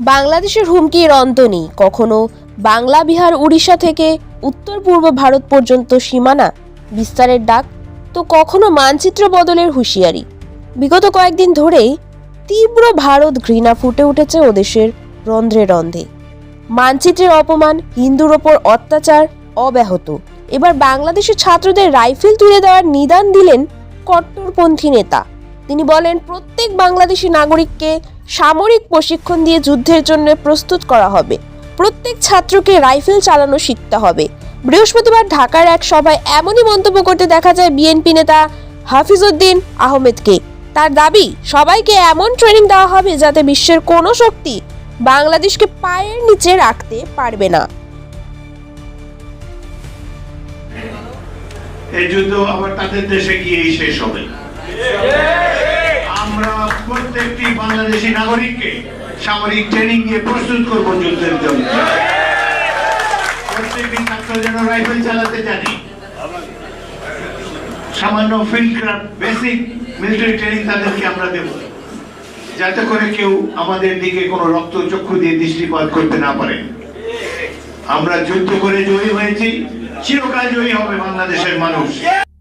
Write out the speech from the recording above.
বাংলাদেশের হুমকির অন্ত নেই। কখনো বাংলা, বিহার, উড়িষ্যা থেকে উত্তর, পূর্ব ভারত পর্যন্ত সীমানা বিস্তারের ডাক, তো কখনো মানচিত্র বদলের হুঁশিয়ারি। বিগত কয়েকদিন ধরেই তীব্র ভারত ঘৃণা ফুটে উঠেছে ওদেশের রন্ধ্রে রন্ধ্রে। মানচিত্রের অপমান হিন্দুর ওপর অত্যাচার, অব্যাহত। এবার বাংলাদেশের ছাত্রদের রাইফেল তুলে দেওয়ার নিদান দিলেন কট্টরপন্থী নেতা। তিনি বলেন, প্রত্যেক বাংলাদেশি নাগরিককে সামরিক প্রশিক্ষণ দিয়ে যুদ্ধের জন্য প্রস্তুত করা হবে। প্রত্যেক ছাত্রকে রাইফেল চালানো শিখতে হবে। বৃহস্পতিবার ঢাকার এক সভায় এমনই মন্তব্য করতে দেখা যায় বিএনপি নেতা হাফিজউদ্দিন আহমেদকে। তার দাবি, সবাইকে এমন ট্রেনিং দেওয়া হবে যাতে বিশ্বের কোনো শক্তি বাংলাদেশকে পায়ের নিচে রাখতে পারবে না। এই যুদ্ধ আবার তাদের দেশে গিয়েই শেষ হবে। আমরা প্রত্যেকটি বাংলাদেশি নাগরিককে সামরিক ট্রেনিং দিয়ে প্রস্তুত করব যুদ্ধের জন্য। প্রত্যেকটি ছাত্র যেন রাইফেল চালাতে জানি। সামান্য ফিল্ড বেসিক মিলিটারি ট্রেনিং তাদেরকে আমরা দেব। যাতে করে কেউ আমাদের দিকে কোনো রক্ত চক্ষু দিয়ে দৃষ্টিপাত করতে না পারে। আমরা যুদ্ধ করে জয়ী হয়েছি, চিরকাল জয়ী হবে বাংলাদেশের মানুষ।